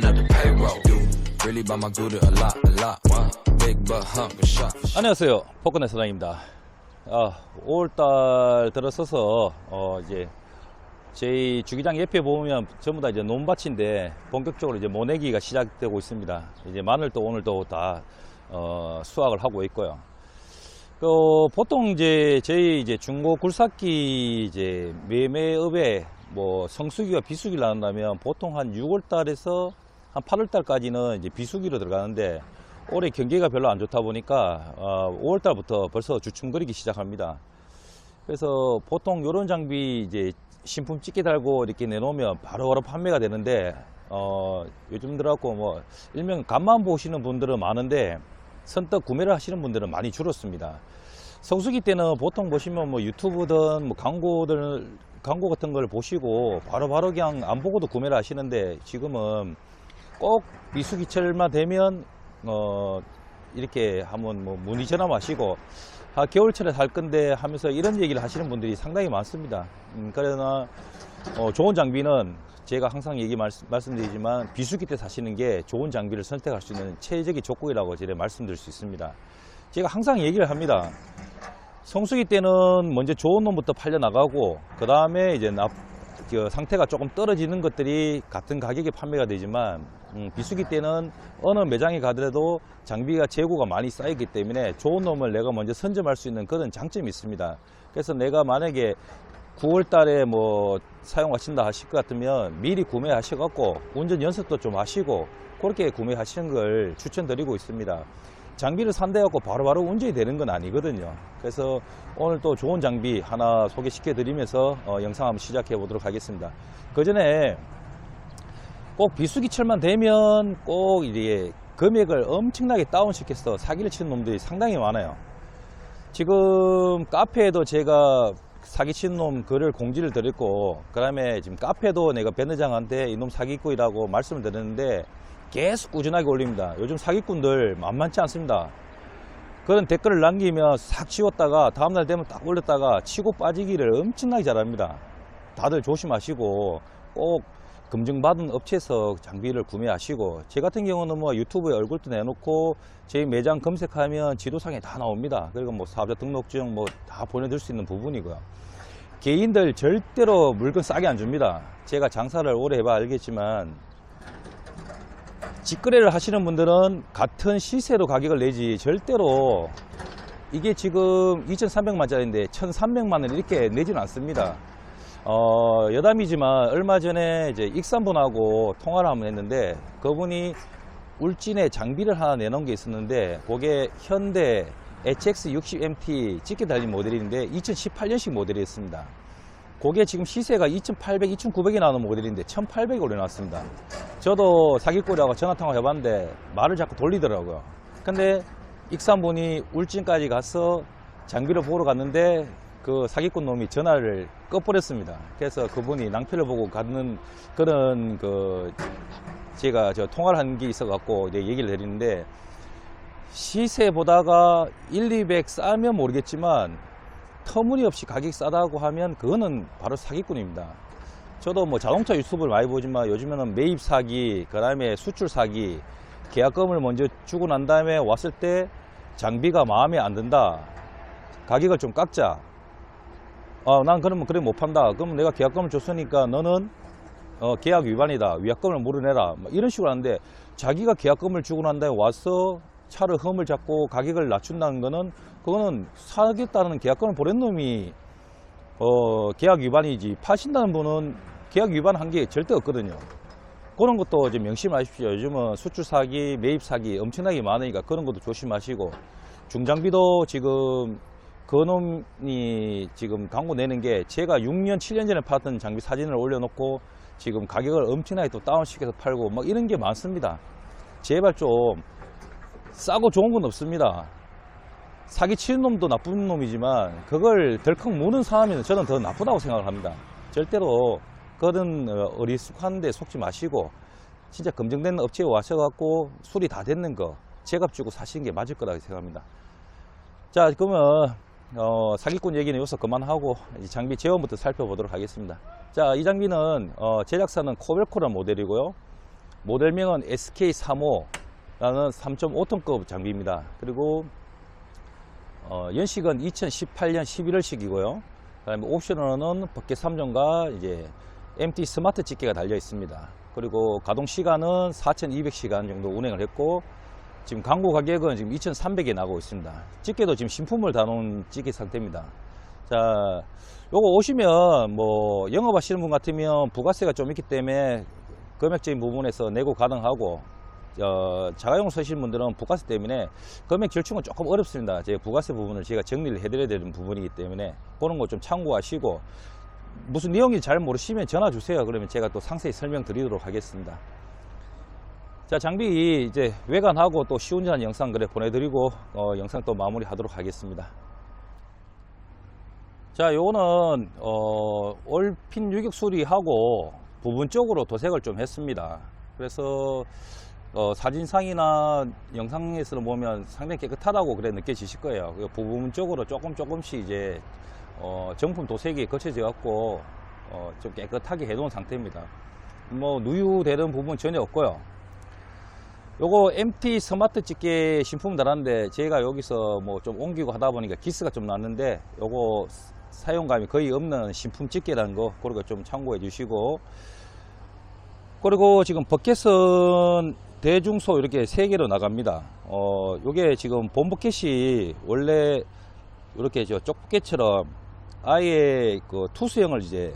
the payroll. Really by my good a lot, a lot. Big butt hump and shot. 안녕하세요. 포크넷 사장입니다. 아, 5월달 들어서서, 어, 이제, 저희 주기장 옆에 보면 전부 다 이제 논밭인데, 본격적으로 이제 모내기가 시작되고 있습니다. 이제 마늘도 오늘도 다, 어, 수확을 하고 있고요. 그, 보통 이제, 저희 이제 중고 굴삭기 이제 매매업에 뭐 성수기와 비수기를 나눈다면 보통 한 6월 달에서 한 8월달까지는 이제 비수기로 들어가는데, 올해 경기가 별로 안 좋다 보니까 어, 5월달부터 벌써 주춤거리기 시작합니다. 그래서 보통 이런 장비 이제 신품 찍게 달고 이렇게 내놓으면 바로 바로 판매가 되는데 어, 요즘 들어갖고 뭐 일명 간만 보시는 분들은 많은데 선뜻 구매를 하시는 분들은 많이 줄었습니다. 성수기 때는 보통 보시면 뭐 유튜브든 뭐 광고들 광고 같은 걸 보시고 바로바로 그냥 안 보고도 구매를 하시는데 지금은 꼭 비수기철만 되면 어 이렇게 한번 뭐 문의 전화 마시고 아 겨울철에 살 건데 하면서 이런 얘기를 하시는 분들이 상당히 많습니다. 음, 그러나 어, 좋은 장비는 제가 항상 얘기 말씀, 말씀드리지만 비수기 때 사시는 게 좋은 장비를 선택할 수 있는 최적의 조건이라고 제가 말씀드릴 수 있습니다. 제가 항상 얘기를 합니다. 성수기 때는 먼저 좋은 놈부터 팔려 나가고 그 다음에 이제 나, 그 상태가 조금 떨어지는 것들이 같은 가격에 판매가 되지만 음, 비수기 때는 어느 매장에 가더라도 장비가 재고가 많이 쌓이기 때문에 좋은 놈을 내가 먼저 선점할 수 있는 그런 장점이 있습니다. 그래서 내가 만약에 9월 달에 뭐 사용하신다 하실 것 같으면 미리 구매하셔갖고 운전 연습도 좀 하시고 그렇게 구매하시는 걸 추천드리고 있습니다. 장비를 산대갖고 바로바로 운전이 되는 건 아니거든요. 그래서 오늘 또 좋은 장비 하나 소개시켜 드리면서 어, 영상 한번 시작해 보도록 하겠습니다. 그 전에 꼭 비수기철만 되면 꼭 이게 금액을 엄청나게 다운시켜서 사기를 치는 놈들이 상당히 많아요. 지금 카페에도 제가 사기치는 놈 글을 공지를 드렸고 그 다음에 지금 카페도 내가 배너장한테 이놈 사기꾼이라고 말씀을 드렸는데 계속 꾸준하게 올립니다. 요즘 사기꾼들 만만치 않습니다. 그런 댓글을 남기면 싹 치웠다가 다음날 되면 딱 올렸다가 치고 빠지기를 엄청나게 잘합니다. 다들 조심하시고 꼭 검증받은 업체에서 장비를 구매하시고 제 같은 경우는 뭐 유튜브에 얼굴도 내놓고 제 매장 검색하면 지도상에 다 나옵니다. 그리고 뭐 사업자 등록증 뭐 다 보내드릴 수 있는 부분이고요. 개인들 절대로 물건 싸게 안 줍니다. 제가 장사를 오래 해봐 알겠지만 직거래를 하시는 분들은 같은 시세로 가격을 내지 절대로 이게 지금 2,300만짜리인데 1,300만 원 이렇게 내지는 않습니다. 어, 여담이지만 얼마 전에 이제 익산분하고 통화를 한번 했는데 그분이 울진에 장비를 하나 내놓은 게 있었는데 그게 현대 HX60MT 찍게 달린 모델인데 2018년식 모델이었습니다. 그게 지금 시세가 2,800, 2,900이 나오는 모델인데 1,800이 올려놨습니다. 저도 사기꾼이라고 전화통화 해봤는데 말을 자꾸 돌리더라고요. 근데 익산분이 울진까지 가서 장비를 보러 갔는데 그 사기꾼 놈이 전화를 꺼버렸습니다. 그래서 그분이 낭패를 보고 갖는 그런 그 제가 저 통화를 한 게 있어갖고 이제 얘기를 드리는데 시세 보다가 1, 200 싸면 모르겠지만 터무니없이 가격이 싸다고 하면 그거는 바로 사기꾼입니다. 저도 뭐 자동차 유튜브를 많이 보지만 요즘에는 매입 사기, 그 다음에 수출 사기, 계약금을 먼저 주고 난 다음에 왔을 때 장비가 마음에 안 든다. 가격을 좀 깎자. 어, 난 그러면 그래 못 판다. 그럼 내가 계약금을 줬으니까 너는 어, 계약 위반이다. 위약금을 물어내라. 뭐 이런 식으로 하는데 자기가 계약금을 주고 난 다음에 와서 차를 흠을 잡고 가격을 낮춘다는 거는 그거는 사겠다는 계약금을 보낸 놈이 어, 계약 위반이지 파신다는 분은 계약 위반한 게 절대 없거든요. 그런 것도 이제 명심하십시오. 요즘은 수출 사기, 매입 사기 엄청나게 많으니까 그런 것도 조심하시고 중장비도 지금 그놈이 지금 광고 내는 게 제가 6년, 7년 전에 팔았던 장비 사진을 올려놓고 지금 가격을 엄청나게 또 다운시켜서 팔고 막 이런 게 많습니다. 제발 좀 싸고 좋은 건 없습니다. 사기 치는 놈도 나쁜 놈이지만 그걸 덜컥 무는 사람이 저는 더 나쁘다고 생각을 합니다. 절대로 그런 어, 어리숙한 데 속지 마시고 진짜 검증된 업체에 와셔갖고 수리 다 됐는 거 제값 주고 사시는 게 맞을 거라고 생각합니다. 자 그러면 어, 사기꾼 얘기는 여기서 그만하고 장비 제원부터 살펴보도록 하겠습니다. 자 이 장비는 어, 제작사는 코벨코라 모델이고요. 모델명은 SK35라는 3.5톤급 장비입니다. 그리고 어, 연식은 2018년 11월식이고요. 그다음에 옵션으로는 버켓 3종과 이제 MT 스마트 집게가 달려 있습니다. 그리고 가동 시간은 4,200시간 정도 운행을 했고 지금 광고 가격은 지금 2,300에 나가고 있습니다. 집게도 지금 신품을 다놓은 집게 상태입니다. 자, 요거 오시면 뭐 영업하시는 분 같으면 부가세가 좀 있기 때문에 금액적인 부분에서 내고 가능하고 어, 자가용 쓰시는 분들은 부가세 때문에 금액 결정은 조금 어렵습니다. 제 부가세 부분을 제가 정리를 해드려야 되는 부분이기 때문에 그런 거 좀 참고하시고 무슨 내용인지 잘 모르시면 전화 주세요. 그러면 제가 또 상세히 설명드리도록 하겠습니다. 자 장비 이제 외관하고 또 시운전 영상 그래 보내드리고 어, 영상 또 마무리 하도록 하겠습니다. 자 요거는 어, 올핀 유격 수리하고 부분적으로 도색을 좀 했습니다. 그래서 어, 사진상이나 영상에서는 보면 상당히 깨끗하다고 그래 느껴지실 거예요. 그 부분적으로 조금 조금씩 이제 어, 정품 도색이 거쳐져 갖고 어, 좀 깨끗하게 해놓은 상태입니다. 뭐 누유되는 부분 전혀 없고요. 요거 MT 스마트 집게 신품 달았는데 제가 여기서 뭐 좀 옮기고 하다 보니까 기스가 좀 났는데 요거 사용감이 거의 없는 신품 집게라는 거 그런 거좀 참고해 주시고 그리고 지금 버켓은 대중소 이렇게 세 개로 나갑니다. 어, 요게 지금 본버켓이 원래 이렇게 저 쪽부켓처럼 아예 그 투수형을 이제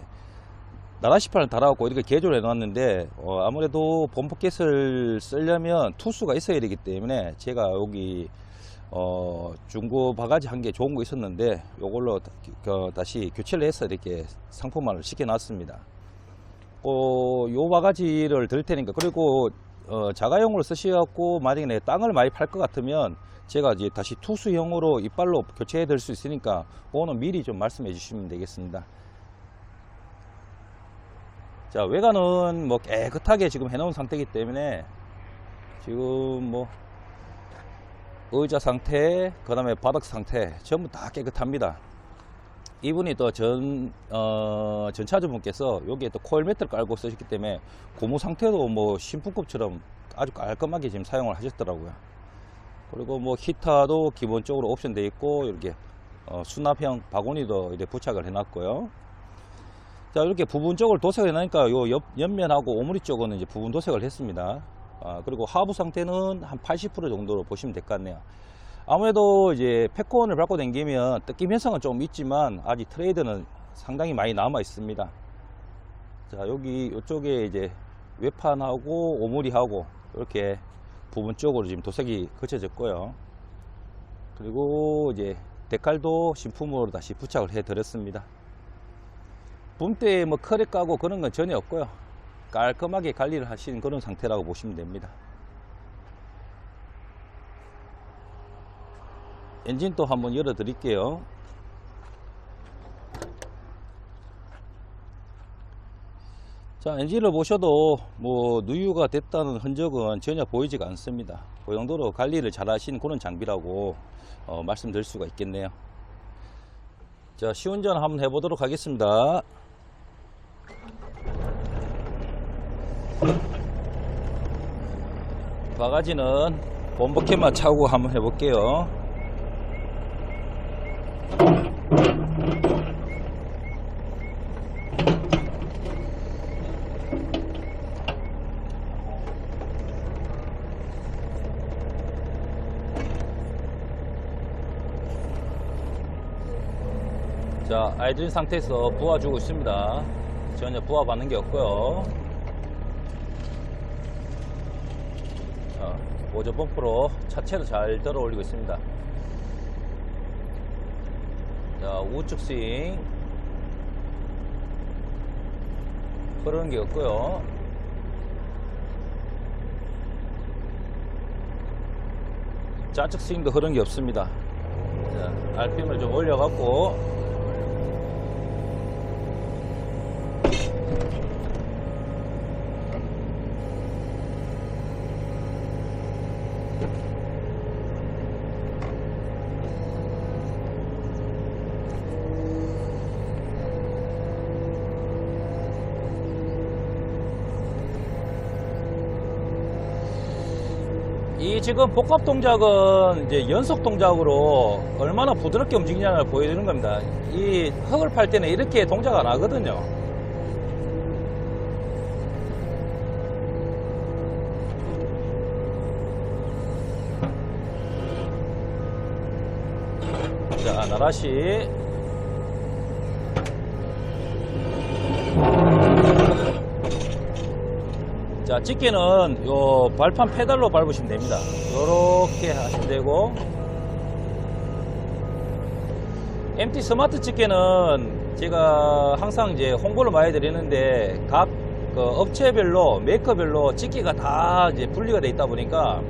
나라시판을 달아갖고 이렇게 개조를 해놨는데 어, 아무래도 본버켓을 쓰려면 투수가 있어야 되기 때문에 제가 여기 어, 중고 바가지 한 개 좋은 거 있었는데 그 다시 교체를 해서 이렇게 상품화를 시켜놨습니다. 어, 요 바가지를 들 테니까 그리고 어, 자가용으로 쓰셔갖고 만약에 내 땅을 많이 팔 것 같으면 제가 이제 다시 투수형으로 이빨로 교체해 드릴 수 있으니까 그거는 미리 좀 말씀해 주시면 되겠습니다. 자 외관은 뭐 깨끗하게 지금 해놓은 상태이기 때문에 지금 뭐 의자 상태 그 다음에 바닥 상태 전부 다 깨끗합니다. 이분이 또 전, 어, 전차주분께서 여기에 또 코일 매트를 깔고 쓰셨기 때문에 고무 상태도 뭐 신품급처럼 아주 깔끔하게 지금 사용을 하셨더라고요. 그리고 뭐 히터도 기본적으로 옵션 되어 있고 이렇게 어, 수납형 바구니도 이렇게 부착을 해놨고요. 자 이렇게 부분적으로 도색을 해놓으니까 요 옆, 옆면하고 오므리 쪽은 이제 부분 도색을 했습니다. 아, 그리고 하부 상태는 한 80% 정도로 보시면 될 것 같네요. 아무래도 이제 패권을 밟고 다니면 뜯김 현상은 좀 있지만 아직 트레이드는 상당히 많이 남아 있습니다. 자 여기 이쪽에 이제 외판하고 오므리하고 이렇게 부분적으로 지금 도색이 거쳐졌고요. 그리고 이제 데칼도 신품으로 다시 부착을 해 드렸습니다. 붐대에 뭐 커렉 까고 그런 건 전혀 없고요. 깔끔하게 관리를 하시는 그런 상태라고 보시면 됩니다. 엔진도 한번 열어 드릴게요. 자, 엔진을 보셔도 뭐 누유가 됐다는 흔적은 전혀 보이지가 않습니다. 그 정도로 관리를 잘 하시는 그런 장비라고 어, 말씀드릴 수가 있겠네요. 자, 시운전 한번 해보도록 하겠습니다. 바가지는 본버켓만 차고 한번 해볼게요. 자, 아이들린 상태에서 부어주고 있습니다. 전혀 부어 받는 게 없고요. 자, 보조 펌프로 차체로 잘 들어 올리고 있습니다. 자, 우측 스윙. 흐르는 게 없고요. 좌측 스윙도 흐르는 게 없습니다. 자, RPM을 좀 올려갖고 이 지금 복합 동작은 이제 연속 동작으로 얼마나 부드럽게 움직이냐를 보여주는 겁니다. 이 흙을 팔 때는 이렇게 동작 안 하거든요. 자, 나라시. 자, 집게는 요 발판 페달로 밟으시면 됩니다. 요렇게 하시면 되고, MT 스마트 집게는 제가 항상 이제 홍보를 많이 드리는데, 각 그 업체별로, 메이커별로 집게가 다 이제 분리가 돼 있다 보니까,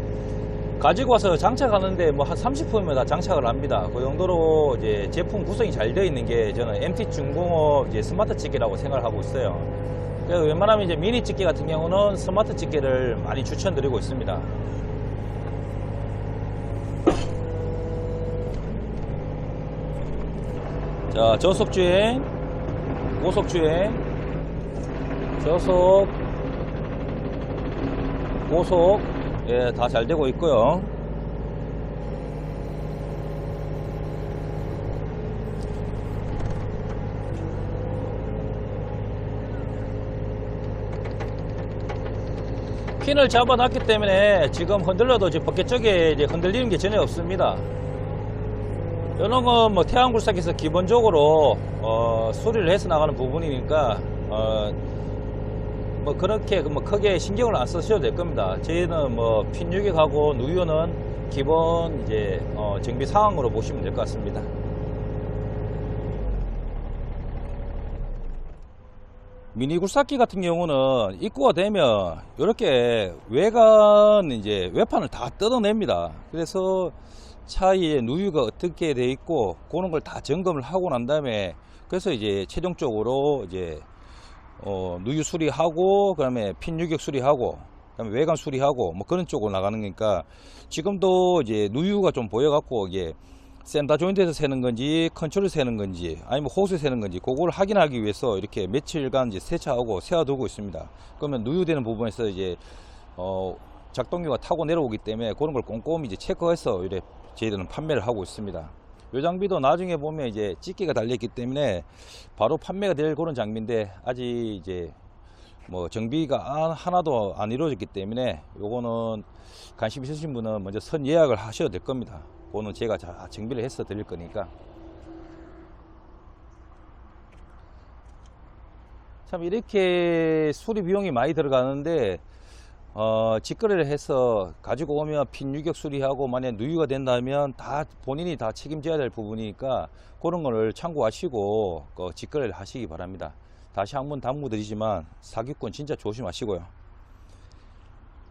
가지고 와서 장착하는데 뭐 한 30%면 다 장착을 합니다. 그 정도로 이제 제품 구성이 잘 되어 있는 게 저는 MT 중공업 이제 스마트 집게라고 생각을 하고 있어요. 그래서 웬만하면 이제 미니 집게 같은 경우는 스마트 집게를 많이 추천드리고 있습니다. 자, 저속 주행, 고속 주행, 저속, 고속, 예, 다 잘 되고 있고요. 핀을 잡아놨기 때문에 지금 흔들려도 지금 버켓 쪽에 이제 흔들리는 게 전혀 없습니다. 이런 건 뭐 태양굴삭에서 기본적으로 어, 수리를 해서 나가는 부분이니까 어, 뭐 그렇게 뭐 크게 신경을 안 쓰셔도 될 겁니다. 저희는 뭐 핀 유격하고 누유는 기본 이제 어, 정비 상황으로 보시면 될 것 같습니다. 미니 굴삭기 같은 경우는 입고가 되면 이렇게 외관 이제 외판을 다 뜯어냅니다. 그래서 차의 누유가 어떻게 돼 있고 그런 걸 다 점검을 하고 난 다음에 그래서 이제 최종적으로 이제 어, 누유 수리하고 그다음에 핀 유격 수리하고 그다음에 외관 수리하고 뭐 그런 쪽으로 나가는 거니까 지금도 이제 누유가 좀 보여 갖고 이게 센터 조인트에서 세는 건지 컨트롤 세는 건지 아니면 호스 세는 건지 그걸 확인하기 위해서 이렇게 며칠간 이제 세차하고 세워두고 있습니다. 그러면 누유되는 부분에서 이제 어 작동기가 타고 내려오기 때문에 그런 걸 꼼꼼히 이제 체크해서 이래 저희들은 판매를 하고 있습니다. 이 장비도 나중에 보면 이제 집게가 달려있기 때문에 바로 판매가 될 그런 장비인데 아직 이제 뭐 정비가 안- 하나도 안 이루어졌기 때문에 요거는 관심 있으신 분은 먼저 선 예약을 하셔도 될 겁니다. 그거는 제가 다 정비를 해서 드릴 거니까. 참 이렇게 수리 비용이 많이 들어가는데 어, 직거래를 해서 가지고 오면 핀 유격 수리하고 만약 누유가 된다면 다 본인이 다 책임져야 될 부분이니까 그런 거를 참고하시고 그 직거래를 하시기 바랍니다. 다시 한 번 당부드리지만 사기꾼 진짜 조심하시고요.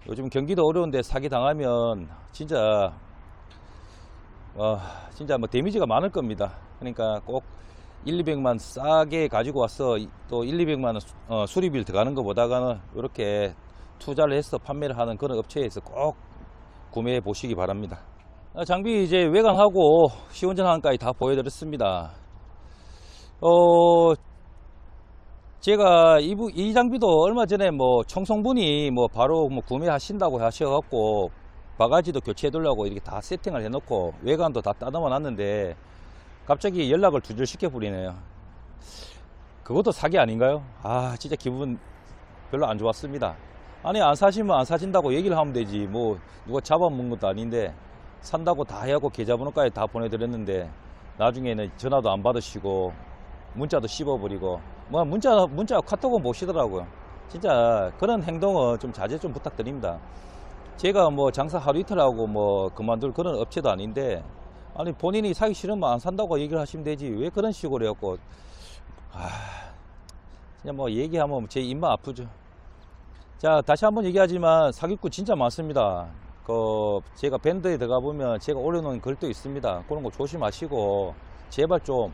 요즘 경기도 어려운데 사기 당하면 진짜 어, 진짜 뭐 데미지가 많을 겁니다. 그러니까 꼭 1, 200만 싸게 가지고 와서 이- 또 1, 200만 원 수- 어, 수리비를 들어가는 것보다는 이렇게 투자를 해서 판매를 하는 그런 업체에서 꼭 구매해 보시기 바랍니다. 어, 장비 이제 외관하고 시운전하는까지 다 보여드렸습니다. 어, 제가 이, 부- 이 장비도 얼마 전에 뭐 청송분이 뭐 바로 뭐 구매하신다고 하셔갖고 바가지도 교체해 두려고 이렇게 다 세팅을 해놓고 외관도 다 따듬어 놨는데 갑자기 연락을 두절 시켜 버리네요. 그것도 사기 아닌가요? 아 진짜 기분 별로 안 좋았습니다. 아니 안 사시면 안 사진다고 얘기를 하면 되지 뭐 누가 잡아먹은 것도 아닌데 산다고 다 해갖고 계좌번호까지 다 보내드렸는데 나중에는 전화도 안 받으시고 문자도 씹어버리고 뭐 문자 문자 카톡은 보시더라고요. 진짜 그런 행동은 좀 자제 좀 부탁드립니다. 제가 뭐 장사 하루 이틀 하고 뭐 그만둘 그런 업체도 아닌데 아니 본인이 사기 싫으면 안 산다고 얘기를 하시면 되지 왜 그런 식으로 해갖고 아 그냥 뭐 얘기하면 제 입만 아프죠. 자 다시 한번 얘기하지만 사기꾼 진짜 많습니다. 그 제가 밴드에 들어가 보면 제가 올려놓은 글도 있습니다. 그런 거 조심하시고 제발 좀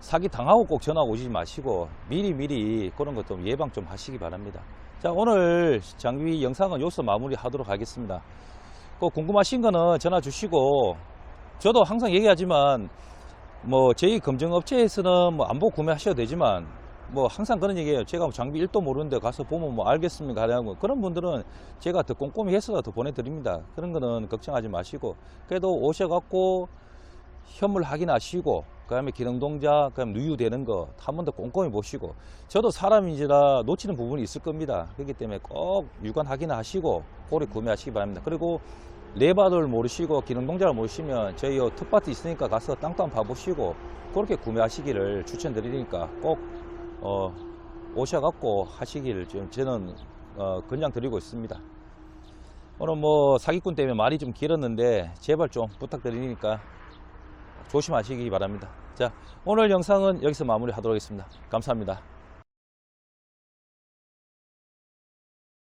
사기 당하고 꼭 전화 오지 마시고 미리 미리 그런 것 좀 예방 좀 하시기 바랍니다. 자 오늘 장비 영상은 여기서 마무리 하도록 하겠습니다. 그 궁금하신 거는 전화 주시고 저도 항상 얘기하지만 뭐 저희 검증 업체에서는 뭐 안보 구매하셔도 되지만 뭐 항상 그런 얘기해요. 제가 뭐 장비 1도 모르는데 가서 보면 뭐 알겠습니까? 하냐고. 그런 분들은 제가 더 꼼꼼히 해서 더 보내드립니다. 그런 거는 걱정하지 마시고. 그래도 오셔갖고 현물 확인하시고, 그 다음에 기능 동작, 그 다음에 누유되는 거 한 번 더 꼼꼼히 보시고. 저도 사람인지라 놓치는 부분이 있을 겁니다. 그렇기 때문에 꼭 유관 확인하시고, 고리 구매하시기 바랍니다. 그리고 레바를 모르시고 기능 동작을 모르시면 저희 요 텃밭이 있으니까 가서 땅도 한번 봐보시고 그렇게 구매하시기를 추천드리니까 꼭 어, 오셔갖고 하시기를 지금 저는 어, 권장 드리고 있습니다. 오늘 뭐 사기꾼 때문에 말이 좀 길었는데 제발 좀 부탁드리니까 조심하시기 바랍니다. 자, 오늘 영상은 여기서 마무리하도록 하겠습니다. 감사합니다.